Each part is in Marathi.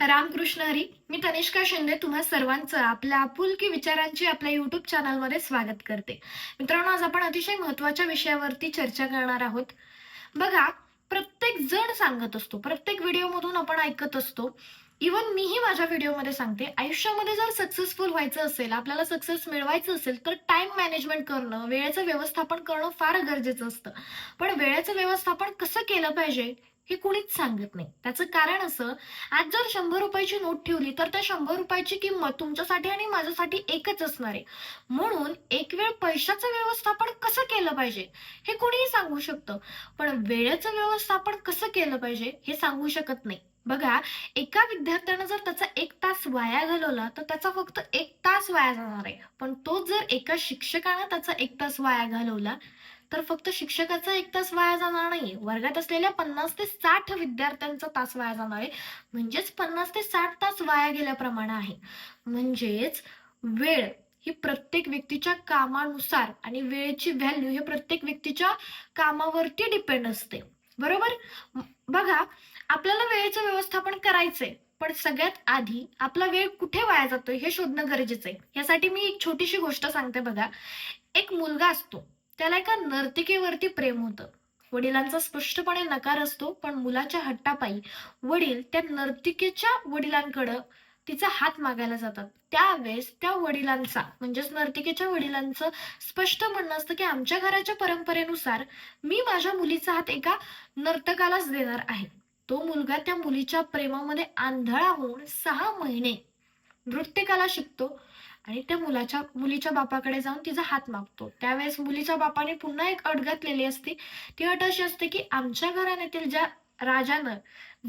रामकृष्ण हरी मी तनिष्का शिंदे तुम्हा सर्वांचं आपल्या आपुलकी विचारांची आपल्या युट्यूब चॅनलमध्ये स्वागत करते. मित्रांनो आज आपण अतिशय महत्त्वाच्या विषयावरती चर्चा करणार आहोत. बघा प्रत्येक जण सांगत असतो प्रत्येक व्हिडिओमधून आपण ऐकत असतो. इवन मीही माझ्या व्हिडिओमध्ये सांगते आयुष्यामध्ये जर सक्सेसफुल व्हायचं असेल आपल्याला सक्सेस मिळवायचं असेल तर टाइम मॅनेजमेंट करणं वेळेचं व्यवस्थापन करणं फार गरजेचं असतं. पण वेळेचं व्यवस्थापन कसं केलं पाहिजे? हे कुणीच सांगत नाही. त्याचं कारण असं आज जर शंभर रुपयाची नोट ठेवली तर त्या शंभर रुपयाची किंमत तुमच्यासाठी आणि माझ्यासाठी एकच असणार आहे. म्हणून एक वेळ पैशाचं व्यवस्थापन कसं केलं पाहिजे हे कुणीही सांगू शकतं. पण वेळेचं व्यवस्थापन कसं केलं पाहिजे हे सांगू शकत नाही. बघा एका विद्यार्थ्यानं जर त्याचा एक तास वाया घालवला तर त्याचा फक्त एक तास वाया जाणार आहे. पण तो जर एका शिक्षकानं त्याचा एक तास वाया घालवला तर फक्त शिक्षकाचा एक तास वाया जाणार नाही वर्गात असलेल्या पन्नास ते साठ विद्यार्थ्यांचा तास वाया जाणार आहे. म्हणजेच पन्नास ते साठ तास वाया गेल्याप्रमाणे आहे. म्हणजेच वेळ ही प्रत्येक व्यक्तीच्या कामानुसार आणि वेळेची व्हॅल्यू हे प्रत्येक व्यक्तीच्या कामावरती डिपेंड असते. बरोबर? बघा आपल्याला वेळेचं व्यवस्थापन करायचंय पण सगळ्यात आधी आपला वेळ कुठे वाया जातोय हे शोधणं गरजेचं आहे. यासाठी मी एक छोटीशी गोष्ट सांगते बघा. एक मुलगा असतो. त्याला एका नर्तिकेवरती प्रेम होतं. वडिलांचा स्पष्टपणे नकार असतो पण मुलाच्या हट्टापायी वडील त्या नर्तिकेच्या वडिलांकडं तिचा हात मागायला जातात. त्यावेळेस त्या वडिलांचा म्हणजेच नर्तिकेच्या वडिलांचं स्पष्ट म्हणणं असतं की आमच्या घराच्या परंपरेनुसार मी माझ्या मुलीचा हात एका नर्तकालाच देणार आहे. तो मुलगा त्या मुलीच्या प्रेमामध्ये आंधळा होऊन सहा महिने नृत्यकला शिकतो. आणि त्या मुलाच्या मुलीच्या बापाकडे जाऊन तिचा हात मागतो. त्यावेळेस मुलीच्या बापाने पुन्हा एक अट घातलेली असते. ती अट अशी असते की आमच्या घराण्यातील ज्या राजानं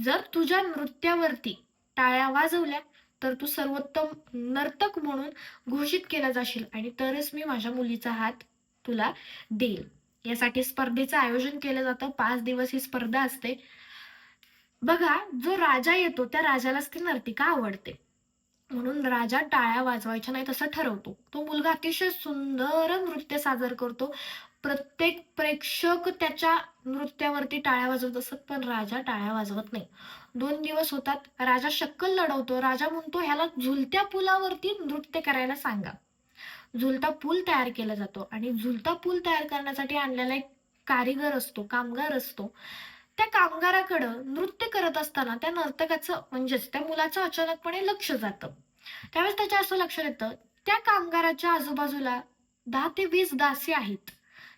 जर तुझ्या नृत्यावरती टाळ्या वाजवल्या तर तू सर्वोत्तम नर्तक म्हणून घोषित केला जाशील आणि तरच मी माझ्या मुलीचा हात तुला देईल. यासाठी स्पर्धेचं आयोजन केलं जातं. पाच दिवस ही स्पर्धा असते. बघा जो राजा येतो त्या राजालाच ती नर्तिका आवडते. म्हणून राजा टाळ्या वाजवायच्या नाहीत असं ठरवतो. तो मुलगा अतिशय सुंदर नृत्य सादर करतो. प्रत्येक प्रेक्षक त्याच्या नृत्यावरती टाळ्या वाजवत असत पण राजा टाळ्या वाजवत नाही. दोन दिवस होतात राजा शक्कल लढवतो. राजा म्हणतो ह्याला झुलत्या पुलावरती नृत्य करायला सांगा. झुलता पूल तयार केला जातो आणि झुलता पूल तयार करण्यासाठी आणलेला एक कारीगर असतो कामगार असतो. त्या कामगाराकडं नृत्य करत असताना त्या नर्तकाचं म्हणजेच त्या मुलाचं अचानकपणे लक्ष जातं. त्यावेळेस त्याच्या असं लक्षात येतं त्या कामगाराच्या आजूबाजूला दहा ते वीस दासी आहेत.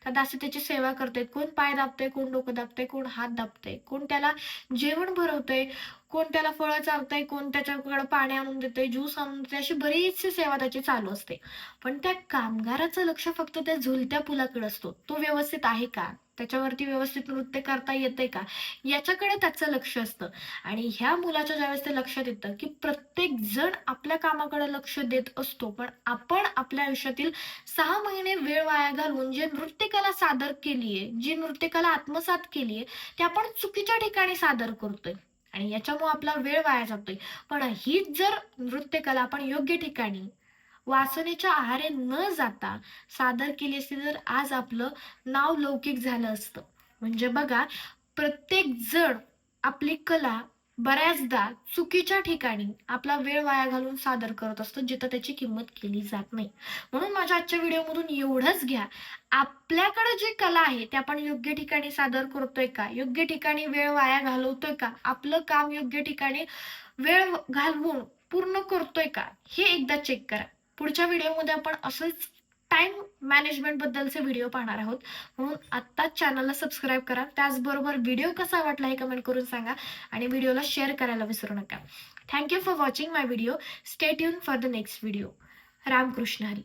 त्या दासी त्याची सेवा करते कोण पाय दाबते कोण डोकं दाबते कोण हात दाबते कोण त्याला जेवण भरवतंय कोण त्याला फळं चालतंय कोण त्याच्याकडे पाणी आणून देतंय ज्यूस आणून देते अशी बरीचशी सेवा त्याची चालू असते. पण त्या कामगाराचं लक्ष फक्त त्या झुलत्या पुलाकडे असतो. तो व्यवस्थित आहे का? त्याच्यावरती व्यवस्थित नृत्य करता येतंय का? याच्याकडे त्याचं लक्ष असतं. आणि ह्या मुलाच्या ज्यावेळेस ते लक्षात येतं की प्रत्येक जण आपल्या कामाकडे लक्ष देत असतो. पण आपण आपल्या आयुष्यातील सहा महिने वेळ वाया घालवून जे नृत्यकला सादर केलीये जी नृत्यकला आत्मसात केलीये ते आपण चुकीच्या ठिकाणी सादर करतोय. आणि याच्यामुळे आपला वेळ वाया जातोय. पण हीच जर नृत्यकला आपण योग्य ठिकाणी वासनेच्या आहारे न जाता सादर केली असती तर आज आपलं नाव लौकिक झालं असतं. म्हणजे बघा प्रत्येक जण आपली कला बऱ्याचदा चुकीच्या ठिकाणी आपला वेळ वाया घालून सादर करत असतो जिथं त्याची किंमत केली जात नाही. म्हणून माझ्या आजच्या व्हिडिओमधून एवढंच घ्या. आपल्याकडे जी कला आहे ते आपण योग्य ठिकाणी सादर करतोय का? योग्य ठिकाणी वेळ वाया घालवतोय का? आपलं काम योग्य ठिकाणी वेळ घालवून पूर्ण करतोय का? हे एकदा चेक करा. पुढच्या व्हिडिओमध्ये आपण असंच टाइम मॅनेजमेंट बद्दलचे व्हिडिओ पाहणार आहोत. म्हणून आत्ताच चॅनलला सबस्क्राईब करा. त्याचबरोबर व्हिडिओ कसा वाटला हे कमेंट करून सांगा आणि व्हिडिओला शेअर करायला विसरू नका. Thank you for watching my video stay tune for the next video Ramkrishna Hari.